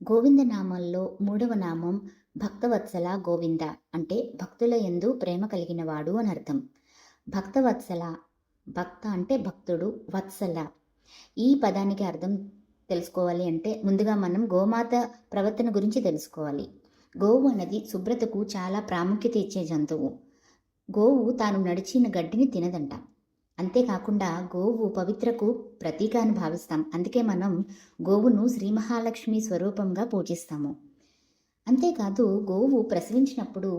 గోవిందనామాల్లో మూడవ నామం భక్తవత్సల గోవింద అంటే భక్తుల ఎందు ప్రేమ కలిగినవాడు అని అర్థం. భక్తవత్సల భక్త అంటే భక్తుడు వత్సల. ఈ పదానికి అర్థం తెలుసుకోవాలి అంటే ముందుగా మనం గోమాత ప్రవర్తన గురించి తెలుసుకోవాలి. గోవు అన్నది శుభ్రతకు చాలా ప్రాముఖ్యత ఇచ్చే జంతువు. గోవు తాను నడిచిన గడ్డిని తినదంట. అంతేకాకుండా గోవు పవిత్రకు ప్రతీక అని భావిస్తాం. అందుకే మనం గోవును శ్రీ మహాలక్ష్మి స్వరూపంగా పూజిస్తాము. అంతేకాదు గోవు ప్రసవించినప్పుడు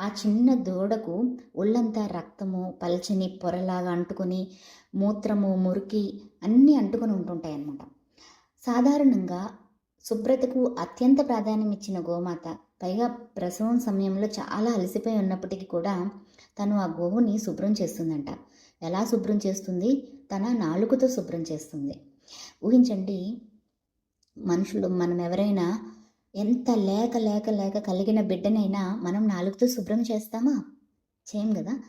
ఆ చిన్న దూడకు ఒళ్ళంతా రక్తము పల్చని పొరలాగా అంటుకొని మూత్రము మురికి అన్నీ అంటుకొని ఉంటుంటాయి అన్నమాట సాధారణంగా శుభ్రతకు అత్యంత ప్రాధాన్యం ఇచ్చిన గోమాత పైగా ప్రసవం సమయంలో చాలా అలసిపోయి ఉన్నప్పటికీ కూడా తను ఆ గోవుని శుభ్రం చేస్తుందంట. ఎలా శుభ్రం చేస్తుంది? తన నాలుకతో శుభ్రం చేస్తుంది. ఊహించండి మనుషులు మనం ఎవరైనా ఎంత లేక లేక లేక కలిగిన బిడ్డనైనా మనం నాలుగుతో శుభ్రం చేస్తామా? చేయం కదా.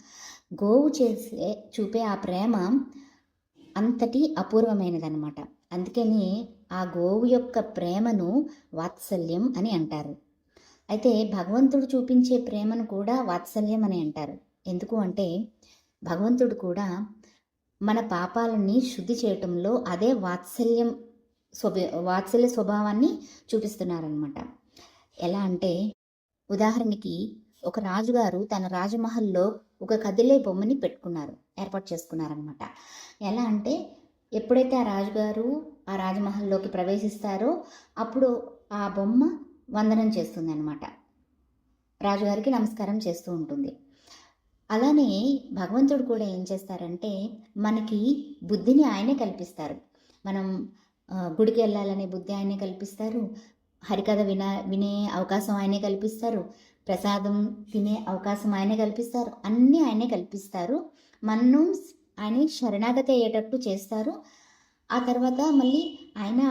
గోవు చేసే చూపే ఆ ప్రేమ అంతటి అపూర్వమైనదన్నమాట. అందుకని ఆ గోవు యొక్క ప్రేమను వాత్సల్యం అని అంటారు. అయితే భగవంతుడు చూపించే ప్రేమను కూడా వాత్సల్యం అని అంటారు. ఎందుకు అంటే భగవంతుడు కూడా మన పాపాలని శుద్ధి చేయటంలో అదే వాత్సల్యం స్వభ వాత్సల్య స్వభావాన్ని చూపిస్తున్నారనమాట ఎలా అంటే ఉదాహరణకి ఒక రాజుగారు తన రాజమహల్లో ఒక కదిలే బొమ్మని పెట్టుకున్నారు ఏర్పాటు చేసుకున్నారనమాట ఎలా అంటే ఎప్పుడైతే ఆ రాజుగారు ఆ రాజమహల్లోకి ప్రవేశిస్తారో అప్పుడు ఆ బొమ్మ వందనం చేస్తుంది అనమాట రాజుగారికి నమస్కారం చేస్తూ ఉంటుంది. అలానే భగవంతుడు కూడా ఏం చేస్తారంటే మనకి బుద్ధిని ఆయనే కల్పిస్తారు. మనం గుడికి వెళ్ళాలనే బుద్ధి ఆయనే కల్పిస్తారు. హరికథ విన వినే అవకాశం ఆయనే కల్పిస్తారు. ప్రసాదం తినే అవకాశం ఆయనే కల్పిస్తారు. అన్నీ ఆయనే కల్పిస్తారు. మనం ఆయన శరణాగతి అయ్యేటట్టు చేస్తారు. ఆ తర్వాత మళ్ళీ ఆయన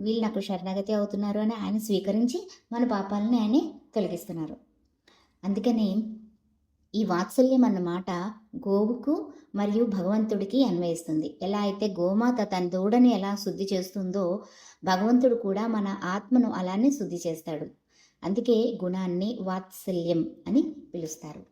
వీళ్ళు నాకు శరణాగతి అవుతున్నారు అని ఆయన స్వీకరించి మన పాపాలని ఆయనే తొలగిస్తున్నారు. అందుకని ఈ వాత్సల్యం అన్నమాట గోవుకు మరియు భగవంతుడికి అన్వయిస్తుంది. ఎలా అయితే గోమాత తన దూడని ఎలా శుద్ధి చేస్తుందో భగవంతుడు కూడా మన ఆత్మను అలానే శుద్ధి చేస్తాడు. అందుకే గుణాన్ని వాత్సల్యం అని పిలుస్తారు.